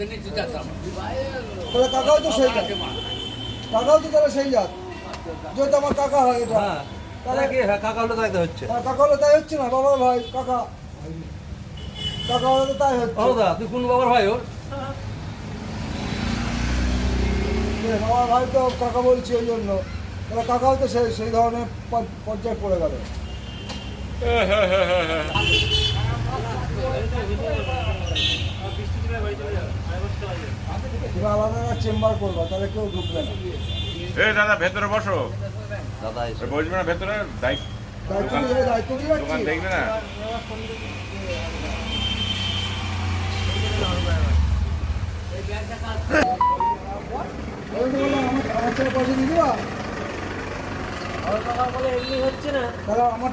তাহলে কাকাও তো সেই জাত। কাকাও তো তাহলে সেই জাত। যেহেতু আমার কাকা হয় এটা। হ্যাঁ তাহলে কি হ্যাঁ কাকা হলে তাই হচ্ছে। আর কাকা হলে তাই হচ্ছে না বাবার ভাই কাকা। কাকা হলে তো তাই হচ্ছে। ও দা তুই কোন বাবার ভাই ওর? বাবার ভাই তো কাকা বলছি ওই জন্য। তাহলে কাকাও তো সেই সেই ধরনের পর্যায়ে পড়ে গেল। তুমি আলাদা চেম্বার করবা তাহলে কেউ ঢুকবে না। এ দাদা ভেতরে বসো। দাদা বসবে না ভেতরে দায়িত্ব দোকান দেখবে না? আমার দিবা তাহলে আমার